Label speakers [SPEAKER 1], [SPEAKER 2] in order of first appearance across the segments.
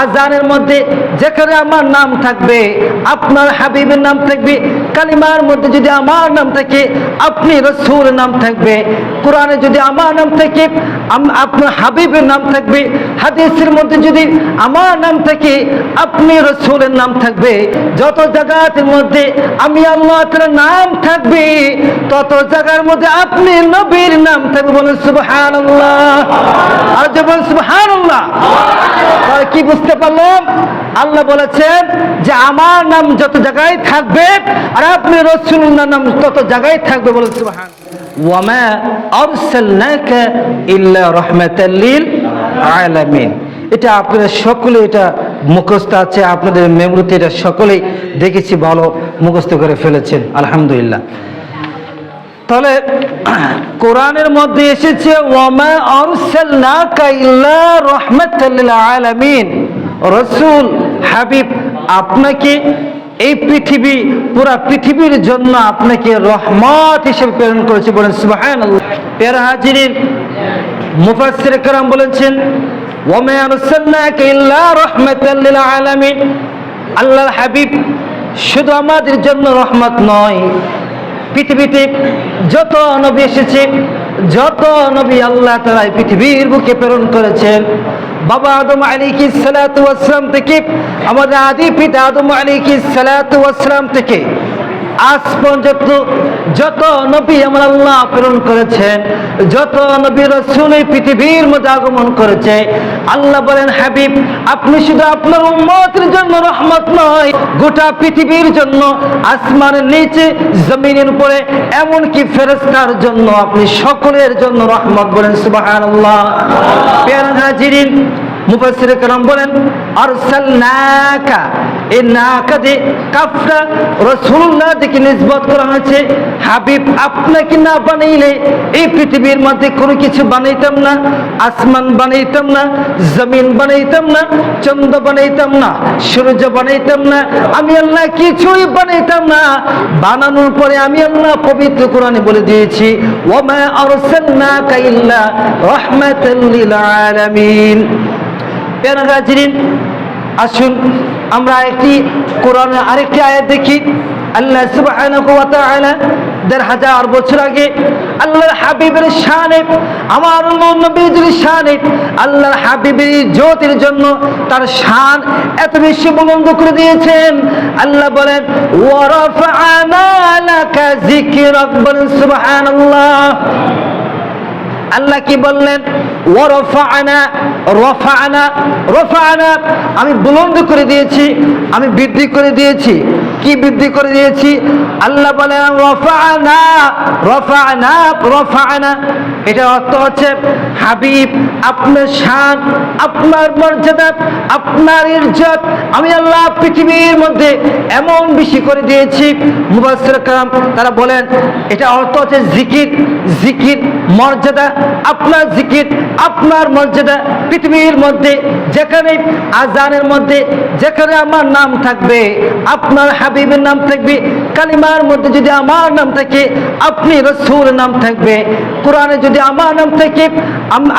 [SPEAKER 1] আজানের মধ্যে যেখানে আমার নাম থাকবে, আপনার হাবিবের নাম থাকবে, কালিমার মধ্যে যদি আমার নাম থাকে, আপনি রসুর নাম থাকবে, কোরআনে যদি আমার নাম থাকে আপনার হাবিবের নাম থাকবে, হাদিসের মধ্যে যদি আমার নাম থাকে, আপনি রসুলের নাম থাকবে। যত জায়গার মধ্যে আমি আল্লাহ নাম থাকবে, তত জায়গার মধ্যে আপনি নবীর নাম থাকবে বলেন সুবহানাল্লাহ। আর যে বলেন সুবহানাল্লাহ। তাহলে কি বুঝতে পারলাম? আল্লাহ বলেছেন যে আমার নাম যত জায়গায় থাকবে আর আপনি রসুল্লাহ নাম তত জায়গায় থাকবে বলে সুবহান ওয়ামা আরসালনাকা ইল্লা রাহমাতাল লিল আলামিন। এটা আপনারা সকলে, এটা মুখস্থ আছে, আপনাদের মেমরিতে এটা সকলেই দেখেছি, ভালো মুখস্থ করে ফেলেছেন। আলহামদুলিল্লাহ। তাহলে কোরআনের মধ্যে এসেছে, ওয়ামা আরসালনাকা ইল্লা রাহমাতাল লিল আলামিন। রাসূল, হাবিব, আপনাকে এই পৃথিবী, পুরা পৃথিবীর জন্য আপনাকে রহমত হিসেবে প্রেরণ করেছে বলেন সুবাহান পের হাজিরিন মুফাসির কালাম বলেছেন, ওয়ামা আরসালনাকা ইল্লা রাহমাতাল লিল আলামিন। আল্লাহ হাবিব শুধু আমাদের জন্য রহমত নয় পৃথিবীতে যত নবী এসেছে, যত নবী আল্লাহ তারা পৃথিবীর বুকে প্রেরণ করেছেন। বাবা আদম আলী কি সালাতাম থেকে, আমাদের আদি পিতা আদম আলী কি সালাতাম থেকে আজ পর্যন্ত যত নবী আমরা আল্লাহ প্রেরণ করেছেন, যত নবী রসুল এই পৃথিবীর মধ্যে আগমন করেছে, আল্লাহ বলেন, হাবিব, আপনি শুধু আপনার উম্মতের জন্য রহমত নয়, গোটা পৃথিবীর জন্য, আসমানের নিচে, জমিনের উপরে, এমনকি ফেরস্তার জন্য আপনি সকলের জন্য রহমত বলেন সুবাহ আল্লাহ পেয়ার হাজিরিন মুফাসির কালাম বলেন আর সাল্লাকা এই নাকা দিয়ে কাফটা রাসূলুল্লাহ দিকে নিসবত করা হয়েছে। হাবিব আপনাকে না বানাইলে এই পৃথিবীর মধ্যে কোনো কিছু বানাইতাম না? আসমান বানাইতাম না, জমিন বানাইতাম না, চন্দ্র বানাইতাম না, সূর্য বানাইতাম না, আমি আল্লাহ কিছুই বানাইতাম না। বানানোর পরে আমি আল্লাহ পবিত্র কোরআনে বলে দিয়েছি, ওমা আরসালনাকা ইল্লা রাহমাতাল লিল আলামিন। আসুন আমরা একটি কোরআনের আরেকটি আয়াত দেখি, আল্লাহ সুবহানাহু ওয়া তাআলা দেড় হাজার বছর আগে আল্লাহর হাবিবের শানে, আমার নবীজির শানে আল্লাহর হাবিবের জ্যোতির জন্য তার শান এত বেশি বুলন্দ করে দিয়েছেন। আল্লাহ বলেন ওয়ারাফা'না লাকা যিকরাক বলেন সুবহানাল্লাহ। আল্লাহ কি বললেন? ওরফানা রফানা রফানা আমি বুলন্দ করে দিয়েছি আমি বৃদ্ধি করে দিয়েছি। কি বৃদ্ধি করে দিয়েছি? আল্লাহ রফানা এটা অর্থ হচ্ছে, হাবিব, আপনার শান, আপনার মর্যাদা, আপনার ইজ্জত, আমি আল্লাহ পৃথিবীর মধ্যে এমন বেশি করে দিয়েছি। মুবাসির কালাম তারা বলেন, এটা অর্থ হচ্ছে জিকির জিকির মর্যাদা, আপনার জিকির, আপনার মর্যাদা পৃথিবীর মধ্যে, যেখানে আজানের মধ্যে, যেখানে আমার নাম থাকবে, আপনার হাবিবের নাম থাকবে, কালিমার মধ্যে যদি আমার নাম থাকে, আপনি রসুর নাম থাকবে। কোরআনে যদি আমার নাম থাকে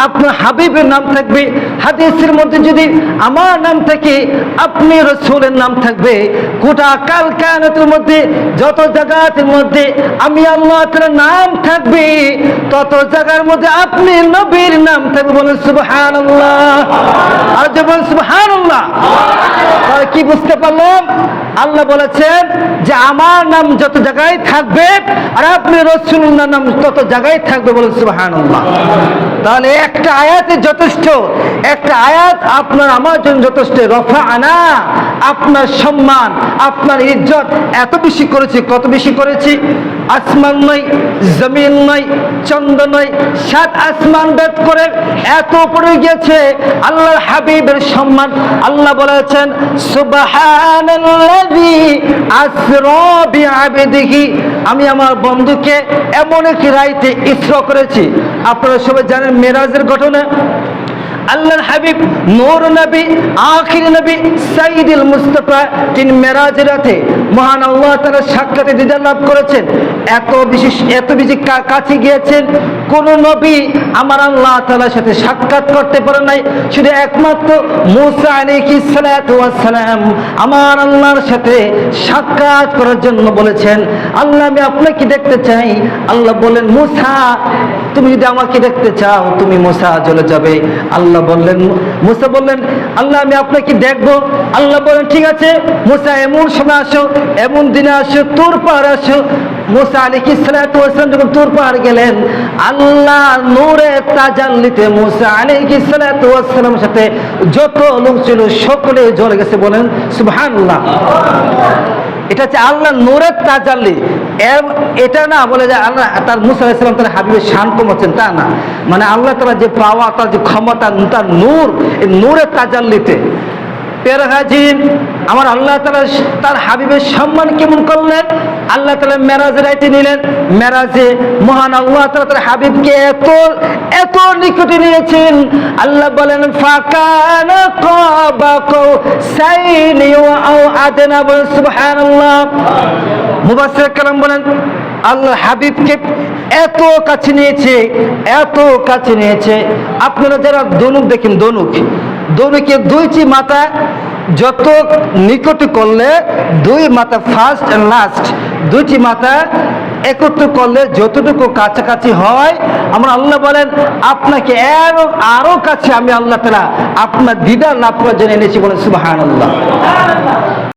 [SPEAKER 1] আপনার হাবিবের নাম থাকবে। হাদিসের মধ্যে যদি আমার নাম থাকে, আপনি রসুলের নাম থাকবে। গোটা কাল কায়নাতের মধ্যে, যত জায়গার মধ্যে, আমি আল্লাহ নাম থাকবে। তত জায়গার মধ্যে আপনি নবীর নাম থাকবে বলেন সুবহানাল্লাহ। আর যে বলেন তাহলে কি বুঝতে পারলাম? আল্লাহ বলেছেন যে আমার নাম যত জায়গায় থাকবে আর আপনি রসুল্লাহ নাম তত জায়গায় থাকবে বলেন সুবহানাল্লাহ। তাহলে একটা আয়াতে যথেষ্ট, একটা আয়াত আপনার আমার জন্য যথেষ্ট। রফা আনা আপনার সম্মান, আপনার ইজ্জত এত বেশি করেছি, কত বেশি করেছি? আসমান নয় জমিন নয় চন্দ্র নয়, সাত আসমান বেদ করে এত উপরে গেছে আল্লাহ হাবিবের সম্মান। আল্লাহ বলেছেন, সুবহানাল্লাযী আসরা বিআবদিহি। আমি আমার বন্ধুকে এমন একটি রাইতে ইসরা করেছি। আপনারা সবাই জানেন মেরাজের ঘটনা? আল্লাহর হাবিব, নূর নবী, আখির নবী সাইদুল মুস্তাফা, তিনি মেরাজের রাতে মহান আল্লাহ তারা সাক্ষাতে দিদার লাভ করেছেন। এত বিশেষ, এত বেশি কাছে গিয়েছেন, কোন নবী আমার আল্লাহ তাআলার সাথে সাক্ষাৎ করতে পারে নাই। শুধু একমাত্র মুসা ওয়াস সালাম আমার আল্লাহর সাথে সাক্ষাৎ করার জন্য বলেছেন, আল্লাহ, আমি আপনাকে দেখতে চাই। আল্লাহ বলেন মুসা, তুমি যদি আমাকে দেখতে চাও, তুমি মুসা চলে যাবে। আল্লাহ বললেন, মুসা বললেন, আল্লাহ, আমি আপনাকে দেখব। আল্লাহ বলেন ঠিক আছে, মুসা, এমন সময় আসো, এমন দিনে আসো, তোর পাহাড় আসো। মুসা আলী কিসালাম যখন তোর পাহাড় গেলেন, আল্লাহ নূরে তাজাল্লিতে মুসা আলী কিসালামের সাথে যত লোক ছিল, সকলে জ্বলে গেছে বলেন, সুবহানাল্লাহ। এটা হচ্ছে আল্লাহ নূরের তাজাল্লি। এর- এটা না বলে যে আল্লাহ তার মুসা ইসলাম তার হাবিবের শান কমাচ্ছেন, তা না। মানে আল্লাহ তালা যে পাওয়া, তার যে ক্ষমতা, তার নূর, এই নূরের তাজাল্লিতে। পেয়ারা হাজির আমার আল্লাহ তালা তার হাবিবের সম্মান কেমন করলেন? আল্লাহ তালা মেরাজে রাইতে নিলেন। মেরাজে মহান আল্লাহ তালা তার হাবিবকে এত এত নিকটে নিয়েছেন। আল্লাহ বলেন, ফাকান কাবাকু সাইনি আও আদনা বলেন, সুবহানাল্লাহ। মুবাসসির কালাম বলেন, আল্লাহ হাবিবকে এত কাছে নিয়েছে, এত কাছে নিয়েছে। আপনারা যারা দনুক দেখেন, দনুক। দনুকে দুইটি মাথা যত নিকট করলে দুই মাথা ফার্স্ট অ্যান্ড লাস্ট দুইটি মাথা একত্র করলে যতটুকু কাছাকাছি হয়, আমরা আল্লাহ বলেন, আপনাকে আরও আরও কাছে আমি আল্লাহ তালা আপনার দিদার লাভ করার জন্য এনেছি বলে সুবাহ